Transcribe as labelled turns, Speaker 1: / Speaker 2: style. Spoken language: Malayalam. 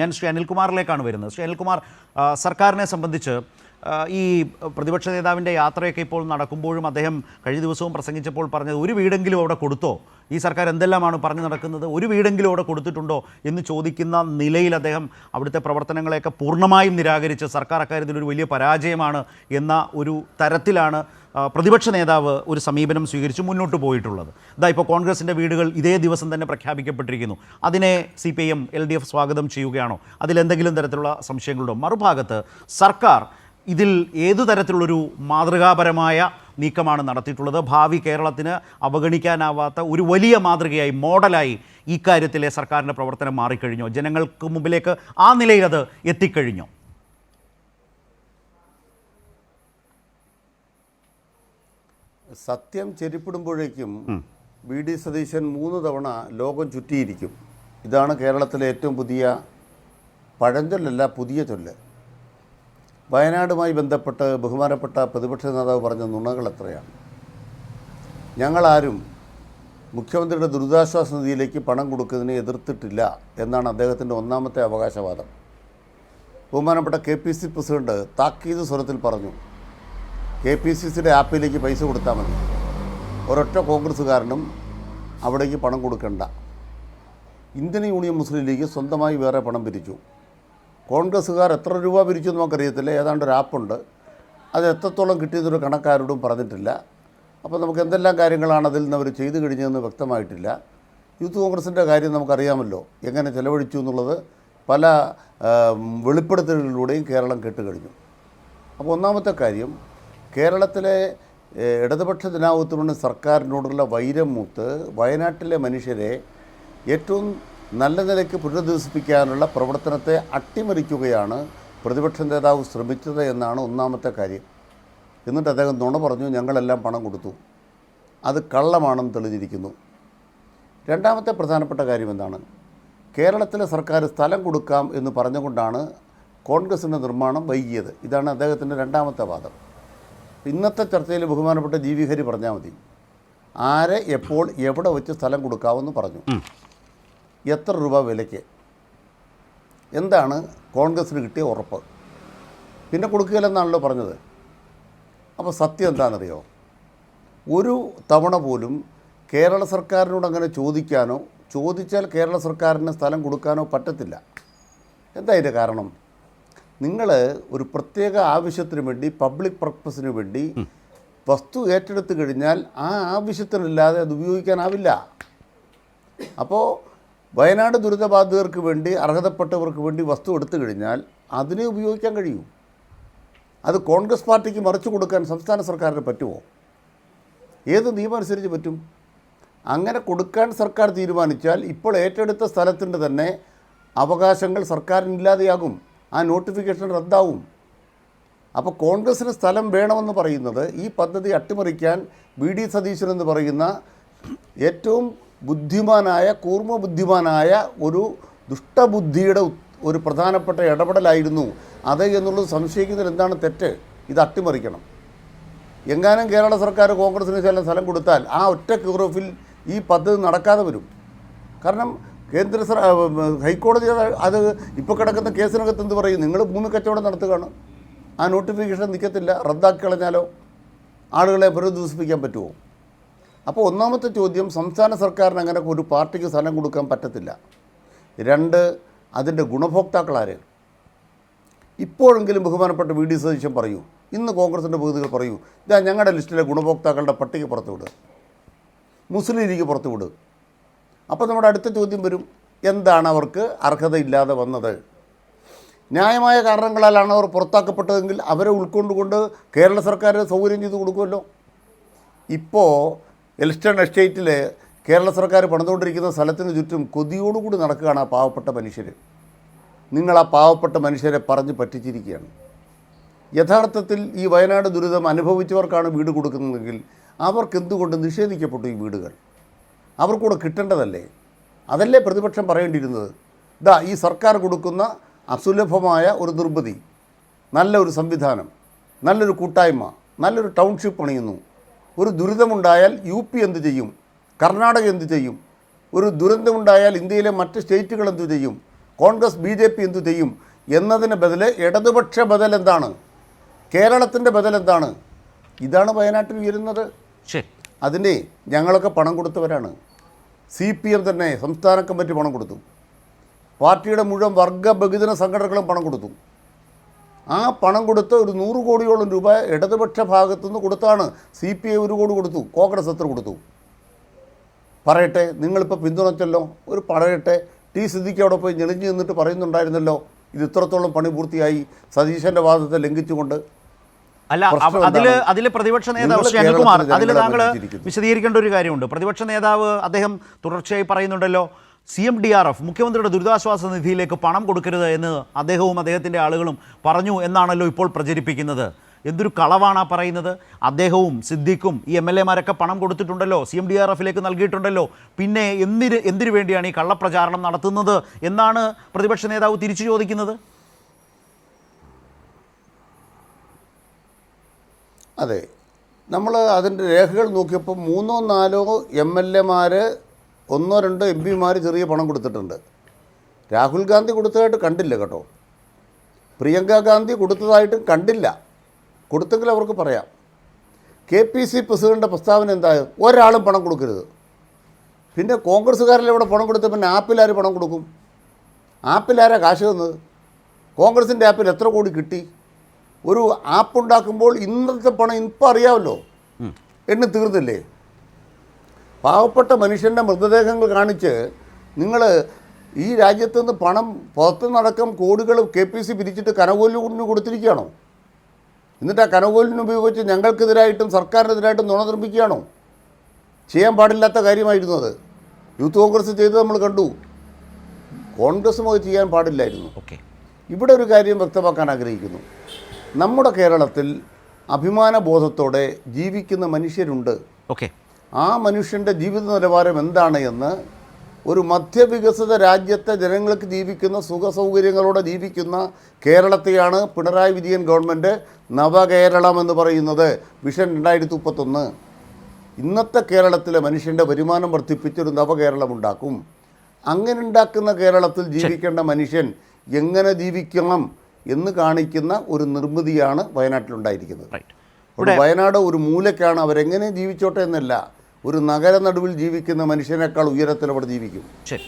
Speaker 1: ഞാൻ ശ്രീ അനിൽകുമാറിലേക്കാണ് വരുന്നത്. ശ്രീ അനിൽകുമാർ സർക്കാരിനെ സംബന്ധിച്ച് ഈ പ്രതിപക്ഷ നേതാവിന്റെ യാത്രയൊക്കെ ഇപ്പോൾ നടക്കുമ്പോഴും അദ്ദേഹം കഴിഞ്ഞ ദിവസവും പ്രസംഗിച്ചപ്പോൾ പറഞ്ഞത് ഒരു വീടെങ്കിലും അവിടെ കൊടുത്തോ? ഈ സർക്കാർ എന്തെല്ലാമാണ് പറഞ്ഞു നടക്കുന്നത്? ഒരു വീടെങ്കിലും അവിടെ കൊടുത്തിട്ടുണ്ടോ എന്ന് ചോദിക്കുന്ന നിലയിൽ അദ്ദേഹം അവിടുത്തെ പ്രവർത്തനങ്ങളെയൊക്കെ പൂർണമായും നിരാകരിച്ച് സർക്കാർ അക്കാര്യത്തിൽ ഒരു വലിയ പരാജയമാണ് എന്ന ഒരു തരത്തിലാണ് പ്രതിപക്ഷ നേതാവ് ഒരു സമീപനം സ്വീകരിച്ച് മുന്നോട്ട് പോയിട്ടുള്ളത്. ഇതാ ഇപ്പോൾ കോൺഗ്രസിന്റെ വീടുകൾ ഇതേ ദിവസം തന്നെ പ്രഖ്യാപിക്കപ്പെട്ടിരിക്കുന്നു. അതിനെ C P M L D F സ്വാഗതം ചെയ്യുകയാണോ? അതിലെന്തെങ്കിലും തരത്തിലുള്ള സംശയങ്ങളുണ്ടോ? മറുഭാഗത്ത് സർക്കാർ ഇതിൽ ഏതു തരത്തിലുള്ളൊരു മാതൃകാപരമായ നീക്കമാണ് നടത്തിയിട്ടുള്ളത്? ഭാവി കേരളത്തിന് അവഗണിക്കാനാവാത്ത ഒരു വലിയ മാതൃകയായി മോഡലായി ഇക്കാര്യത്തിലെ കാര്യത്തിലെ സർക്കാരിന്റെ പ്രവർത്തനം മാറിക്കഴിഞ്ഞോ? ജനങ്ങൾക്ക് മുമ്പിലേക്ക് ആ നിലയിൽ അത് എത്തിക്കഴിഞ്ഞോ?
Speaker 2: സത്യം ചെരിപ്പിടുമ്പോഴേക്കും വി ഡി സതീശൻ മൂന്ന് തവണ ലോകം ചുറ്റിയിരിക്കും. ഇതാണ് കേരളത്തിലെ ഏറ്റവും പുതിയ പഴഞ്ചൊല്ലല്ല പുതിയ ചൊല്ല്. വയനാടുമായി ബന്ധപ്പെട്ട് ബഹുമാനപ്പെട്ട പ്രതിപക്ഷ നേതാവ് പറഞ്ഞ നുണകൾ എത്രയാണ്? ഞങ്ങളാരും മുഖ്യമന്ത്രിയുടെ ദുരിതാശ്വാസ നിധിയിലേക്ക് പണം കൊടുക്കുന്നതിനെ എതിർത്തിട്ടില്ല എന്നാണ് അദ്ദേഹത്തിന്റെ ഒന്നാമത്തെ അവകാശവാദം. ബഹുമാനപ്പെട്ട കെ പി സി പ്രസിഡന്റ് താക്കീത് സ്വരത്തിൽ പറഞ്ഞു. കെ പി സി സിയുടെ ആപ്പിലേക്ക് പൈസ കൊടുത്താൽ മതി. ഒരൊറ്റ കോൺഗ്രസ്സുകാരനും അവിടേക്ക് പണം കൊടുക്കണ്ട. ഇന്ത്യൻ യൂണിയൻ മുസ്ലിം ലീഗ് സ്വന്തമായി വേറെ പണം പിരിച്ചു. കോൺഗ്രസ്സുകാർ എത്ര രൂപ പിരിച്ചു എന്ന് നമുക്കറിയത്തില്ല. ഏതാണ്ട് ഒരു ആപ്പുണ്ട്. അത് എത്രത്തോളം കിട്ടിയതൊരു കണക്കാരോടും പറഞ്ഞിട്ടില്ല. അപ്പോൾ നമുക്ക് എന്തെല്ലാം കാര്യങ്ങളാണ് അതിൽ നിന്ന് അവർ ചെയ്തു കഴിഞ്ഞതെന്ന് വ്യക്തമായിട്ടില്ല. യൂത്ത് കോൺഗ്രസിന്റെ കാര്യം നമുക്കറിയാമല്ലോ. എങ്ങനെ ചെലവഴിച്ചു എന്നുള്ളത് പല വെളിപ്പെടുത്തലുകളിലൂടെയും കേരളം കേട്ടുകഴിഞ്ഞു. അപ്പോൾ ഒന്നാമത്തെ കാര്യം കേരളത്തിലെ ഇടതുപക്ഷ ജനാധിപത്യമുള്ള സർക്കാരിനോടുള്ള വൈരം മൂത്ത് വയനാട്ടിലെ മനുഷ്യരെ ഏറ്റവും നല്ല നിലയ്ക്ക് പുനരധിവസിപ്പിക്കാനുള്ള പ്രവർത്തനത്തെ അട്ടിമറിക്കുകയാണ് പ്രതിപക്ഷ നേതാവ് ശ്രമിച്ചത് എന്നാണ് ഒന്നാമത്തെ കാര്യം. എന്നിട്ട് അദ്ദേഹം നുണ പറഞ്ഞു ഞങ്ങളെല്ലാം പണം കൊടുത്തു. അത് കള്ളമാണെന്ന് തെളിഞ്ഞിരിക്കുന്നു. രണ്ടാമത്തെ പ്രധാനപ്പെട്ട കാര്യം എന്താണ്? കേരളത്തിലെ സർക്കാർ സ്ഥലം കൊടുക്കാം എന്ന് പറഞ്ഞുകൊണ്ടാണ് കോൺഗ്രസിന്റെ നിർമ്മാണം വൈകിയത്. ഇതാണ് അദ്ദേഹത്തിന്റെ രണ്ടാമത്തെ വാദം. ഇന്നത്തെ ചർച്ചയിൽ ബഹുമാനപ്പെട്ട ജീവിഹരി പറഞ്ഞാൽ മതി. ആരെ എപ്പോൾ എവിടെ വെച്ച് സ്ഥലം കൊടുക്കാമെന്ന് പറഞ്ഞു. എത്ര രൂപ വിലയ്ക്ക്? എന്താണ് കോൺഗ്രസ്സിന് കിട്ടിയ ഉറപ്പ്? പിന്നെ കൊടുക്കുകയില്ലെന്നാണല്ലോ പറഞ്ഞത്. അപ്പോൾ സത്യം എന്താണെന്നറിയോ? ഒരു തവണ പോലും കേരള സർക്കാരിനോട് അങ്ങനെ ചോദിക്കാനോ ചോദിച്ചാൽ കേരള സർക്കാരിന് സ്ഥലം കൊടുക്കാനോ പറ്റത്തില്ല. എന്താ ഇതിന്റെ കാരണം? നിങ്ങൾ ഒരു പ്രത്യേക ആവശ്യത്തിന് വേണ്ടി പബ്ലിക് പർപ്പസിന് വേണ്ടി വസ്തു ഏറ്റെടുത്തു കഴിഞ്ഞാൽ ആ ആവശ്യത്തിനല്ലാതെ അത് ഉപയോഗിക്കാനാവില്ല. അപ്പോൾ വയനാട് ദുരിതബാധിതർക്ക് വേണ്ടി അർഹതപ്പെട്ടവർക്ക് വേണ്ടി വസ്തു എടുത്തു കഴിഞ്ഞാൽ അതിനെ ഉപയോഗിക്കാൻ കഴിയൂ. അത് കോൺഗ്രസ് പാർട്ടിക്ക് മറിച്ചു കൊടുക്കാൻ സംസ്ഥാന സർക്കാരിന് പറ്റുമോ? ഏത് നിയമം അനുസരിച്ച് പറ്റും? അങ്ങനെ കൊടുക്കാൻ സർക്കാർ തീരുമാനിച്ചാൽ ഇപ്പോൾ ഏറ്റെടുത്ത സ്ഥലത്തിന്റെ തന്നെ അവകാശങ്ങൾ സർക്കാരിനില്ലാതെയാകും. ആ നോട്ടിഫിക്കേഷൻ റദ്ദാവും. അപ്പോൾ കോൺഗ്രസ്സിന് സ്ഥലം വേണമെന്ന് പറയുന്നത് ഈ പദ്ധതി അട്ടിമറിക്കാൻ വി ഡി സതീശൻ എന്ന് പറയുന്ന ഏറ്റവും ബുദ്ധിമാനായ കൂർമ്മ ബുദ്ധിമാനായ ഒരു ദുഷ്ടബുദ്ധിയുടെ ഒരു പ്രധാനപ്പെട്ട ഇടപെടലായിരുന്നു അത് എന്നുള്ളത് സംശയിക്കുന്നതിൽ എന്താണ് തെറ്റ്? ഇത് അട്ടിമറിക്കണം. എങ്ങാനും കേരള സർക്കാർ കോൺഗ്രസിന് ചില സ്ഥലം കൊടുത്താൽ ആ ഒറ്റ ക്യൂറോഫിൽ ഈ പദ്ധതി നടക്കാതെ വരും. കാരണം കേന്ദ്ര ഹൈക്കോടതി അത് ഇപ്പോൾ കിടക്കുന്ന കേസിനകത്ത് എന്ത് പറയും? നിങ്ങൾ ഭൂമി കച്ചവടം നടത്തുകയാണ്. ആ നോട്ടിഫിക്കേഷൻ നിൽക്കത്തില്ല റദ്ദാക്കി കളഞ്ഞാലോ? ആളുകളെ പുനരുദ്ധിപ്പിക്കാൻ പറ്റുമോ? അപ്പോൾ ഒന്നാമത്തെ ചോദ്യം സംസ്ഥാന സർക്കാരിന് അങ്ങനെ ഒരു പാർട്ടിക്ക് സ്ഥലം കൊടുക്കാൻ പറ്റത്തില്ല. രണ്ട് അതിന്റെ ഗുണഭോക്താക്കളാര് ഇപ്പോഴെങ്കിലും ബഹുമാനപ്പെട്ട വി ഡി സതീശൻ പറയൂ. ഇന്ന് കോൺഗ്രസിന്റെ പ്രതിനിധികൾ പറയൂ. ഇതാ ഞങ്ങളുടെ ലിസ്റ്റിലെ ഗുണഭോക്താക്കളുടെ പട്ടിക പുറത്തുവിടുക മുസ്ലിം ലീഗ് പുറത്തു വിടുക അപ്പോൾ നമ്മുടെ അടുത്ത ചോദ്യം വരും. എന്താണ് അവർക്ക് അർഹതയില്ലാതെ വന്നത്? ന്യായമായ കാരണങ്ങളാലാണ് അവർ പുറത്താക്കപ്പെട്ടതെങ്കിൽ അവരെ ഉൾക്കൊണ്ടുകൊണ്ട് കേരള സർക്കാർ സൗകര്യം ചെയ്ത് കൊടുക്കുമല്ലോ. ഇപ്പോൾ എൽസ്റ്റൺ എസ്റ്റേറ്റിൽ കേരള സർക്കാർ പണിതുകൊണ്ടിരിക്കുന്ന സ്ഥലത്തിന് ചുറ്റും കൊതിയോടുകൂടി നടക്കുകയാണ് ആ പാവപ്പെട്ട മനുഷ്യർ നിങ്ങൾ ആ പാവപ്പെട്ട മനുഷ്യരെ പറഞ്ഞ് പറ്റിച്ചിരിക്കുകയാണ്. യഥാർത്ഥത്തിൽ ഈ വയനാട് ദുരിതം അനുഭവിച്ചവർക്കാണ് വീട് കൊടുക്കുന്നതെങ്കിൽ അവർക്ക് എന്തുകൊണ്ട് നിഷേധിക്കപ്പെട്ടു ഈ വീടുകൾ? അവർക്കൂടെ കിട്ടേണ്ടതല്ലേ? അതല്ലേ പ്രതിപക്ഷം പറയേണ്ടിയിരുന്നത്? ഇതാ ഈ സർക്കാർ കൊടുക്കുന്ന അസുലഭമായ ഒരു നിർമ്മിതി നല്ലൊരു സംവിധാനം നല്ലൊരു കൂട്ടായ്മ നല്ലൊരു ടൗൺഷിപ്പ് പണിയുന്നു. ഒരു ദുരിതമുണ്ടായാൽ യു പി എന്ത് ചെയ്യും? കർണാടക എന്ത് ചെയ്യും? ഒരു ദുരന്തമുണ്ടായാൽ ഇന്ത്യയിലെ മറ്റ് സ്റ്റേറ്റുകൾ എന്തു ചെയ്യും? കോൺഗ്രസ് ബി ജെ പി എന്തു ചെയ്യും? എന്നതിന് ബദൽ ഇടതുപക്ഷ ബദൽ എന്താണ്? കേരളത്തിന്റെ ബദൽ എന്താണ്? ഇതാണ് വയനാട്ടിൽ ഉയരുന്നത്.
Speaker 1: ശരി.
Speaker 2: അതിനെ ഞങ്ങളൊക്കെ പണം കൊടുത്തവരാണ്. സി പി എം തന്നെ സംസ്ഥാന കമ്മിറ്റി പണം കൊടുത്തു. പാർട്ടിയുടെ മുഴുവൻ വർഗ ബഹുജന സംഘടനകളും പണം കൊടുത്തു. ആ പണം കൊടുത്ത് ഒരു നൂറ് കോടിയോളം രൂപ ഇടതുപക്ഷ ഭാഗത്തുനിന്ന് കൊടുത്താണ് സി പി ഐ ഒരു കോടി കൊടുത്തു കോൺഗ്രസ് എത്ര കൊടുത്തു. പറയട്ടെ നിങ്ങളിപ്പോൾ പിന്തുണച്ചല്ലോ ഒരു പറയട്ടെ ടി സിദ്ദിഖ് അവിടെ പോയി ഞെളിഞ്ഞു നിന്നിട്ട് പറയുന്നുണ്ടായിരുന്നല്ലോ ഇത് ഇത്രത്തോളം പണി പൂർത്തിയായി സതീശന്റെ വാദത്തെ ലംഘിച്ചുകൊണ്ട്
Speaker 1: അല്ല അതിൽ അതിൽ പ്രതിപക്ഷ നേതാവ് ശ്രീ അനിൽകുമാർ അതിൽ താങ്കൾ വിശദീകരിക്കേണ്ട ഒരു കാര്യമുണ്ട്. പ്രതിപക്ഷ നേതാവ് അദ്ദേഹം തുടർച്ചയായി പറയുന്നുണ്ടല്ലോ C M D R F മുഖ്യമന്ത്രിയുടെ ദുരിതാശ്വാസ നിധിയിലേക്ക് പണം കൊടുക്കരുത് എന്ന് അദ്ദേഹവും അദ്ദേഹത്തിന്റെ ആളുകളും പറഞ്ഞു എന്നാണല്ലോ ഇപ്പോൾ പ്രചരിപ്പിക്കുന്നത്. എന്തൊരു കളവാണ് ആ പറയുന്നത്? അദ്ദേഹവും സിദ്ദിഖും ഈ എം എൽ എമാരൊക്കെ പണം കൊടുത്തിട്ടുണ്ടല്ലോ സി എം ഡി ആർ എഫിലേക്ക് നൽകിയിട്ടുണ്ടല്ലോ. പിന്നെ എന്തിന് എന്തിനു വേണ്ടിയാണ് ഈ കള്ളപ്രചാരണം നടത്തുന്നത്? എന്നാണ് പ്രതിപക്ഷ നേതാവ് തിരിച്ചു ചോദിക്കുന്നത്.
Speaker 2: അതെ. നമ്മൾ അതിന്റെ രേഖകൾ നോക്കിയപ്പോൾ മൂന്നോ നാലോ എം എൽ എമാർ ഒന്നോ രണ്ടോ എം പിമാർ ചെറിയ പണം കൊടുത്തിട്ടുണ്ട്. രാഹുൽ ഗാന്ധി കൊടുത്തതായിട്ട് കണ്ടില്ല കേട്ടോ. പ്രിയങ്ക ഗാന്ധി കൊടുത്തതായിട്ടും കണ്ടില്ല. കൊടുത്തെങ്കിൽ അവർക്ക് പറയാം. കെ പി സി പ്രസിഡന്റെ പ്രസ്താവന എന്തായാലും ഒരാളും പണം കൊടുക്കരുത്. പിന്നെ കോൺഗ്രസ്സുകാരിൽ ഇവിടെ പണം കൊടുത്ത പിന്നെ ആപ്പിലാര് പണം കൊടുക്കും? ആപ്പിലാരാ കാശ് തന്നത്? കോൺഗ്രസിന്റെ ആപ്പിൽ എത്ര കോടി കിട്ടി? ഒരു ആപ്പ് ഉണ്ടാക്കുമ്പോൾ ഇന്നത്തെ പണം ഇപ്പം അറിയാമല്ലോ. എണ്ണി തീർന്നില്ലേ? പാവപ്പെട്ട മനുഷ്യന്റെ മൃതദേഹങ്ങൾ കാണിച്ച് നിങ്ങൾ ഈ രാജ്യത്ത് നിന്ന് പണം പുറത്തു നടക്കം കോടികൾ കെ പി സി പിരിച്ചിട്ട് കനകോലിന് കൊടുത്തിരിക്കുകയാണോ? എന്നിട്ട് ആ കനകോലിന് ഉപയോഗിച്ച് ഞങ്ങൾക്കെതിരായിട്ടും സർക്കാരിനെതിരായിട്ടും നുണ നിർമ്മിക്കുകയാണോ? ചെയ്യാൻ പാടില്ലാത്ത കാര്യമായിരുന്നു അത്. യൂത്ത് കോൺഗ്രസ് ചെയ്തത് നമ്മൾ കണ്ടു. കോൺഗ്രസ്സും അത് ചെയ്യാൻ പാടില്ലായിരുന്നു.
Speaker 1: ഓക്കെ.
Speaker 2: ഇവിടെ ഒരു കാര്യം വ്യക്തമാക്കാൻ ആഗ്രഹിക്കുന്നു. നമ്മുടെ കേരളത്തിൽ അഭിമാനബോധത്തോടെ ജീവിക്കുന്ന മനുഷ്യരുണ്ട്.
Speaker 1: ഓക്കെ.
Speaker 2: ആ മനുഷ്യന്റെ ജീവിത നിലവാരം എന്താണ് എന്ന് ഒരു മധ്യവികസിത രാജ്യത്തെ ജനങ്ങൾക്ക് ജീവിക്കുന്ന സുഖ സൗകര്യങ്ങളോടെ ജീവിക്കുന്ന കേരളത്തെയാണ് പിണറായി വിജയൻ ഗവൺമെന്റ് നവകേരളം എന്ന് പറയുന്നത്. വിഷൻ രണ്ടായിരത്തി മുപ്പത്തൊന്ന് ഇന്നത്തെ കേരളത്തിലെ മനുഷ്യന്റെ വരുമാനം വർദ്ധിപ്പിച്ചൊരു നവകേരളം ഉണ്ടാക്കും. അങ്ങനെ ഉണ്ടാക്കുന്ന കേരളത്തിൽ ജീവിക്കേണ്ട മനുഷ്യൻ എങ്ങനെ ജീവിക്കണം? എന്ന് കാണിക്കുന്ന ഒരു നിർമ്മിതിയാണ് വയനാട്ടിലുണ്ടായിരിക്കുന്നത്. ഒരു വയനാട് ഒരു മൂലക്കാണ് അവരെങ്ങനെ ജീവിച്ചോട്ടെ എന്നല്ല ഒരു നഗര നടുവിൽ ജീവിക്കുന്ന മനുഷ്യനേക്കാൾ ഉയരത്തിൽ അവിടെ ജീവിക്കും.
Speaker 1: ശരി.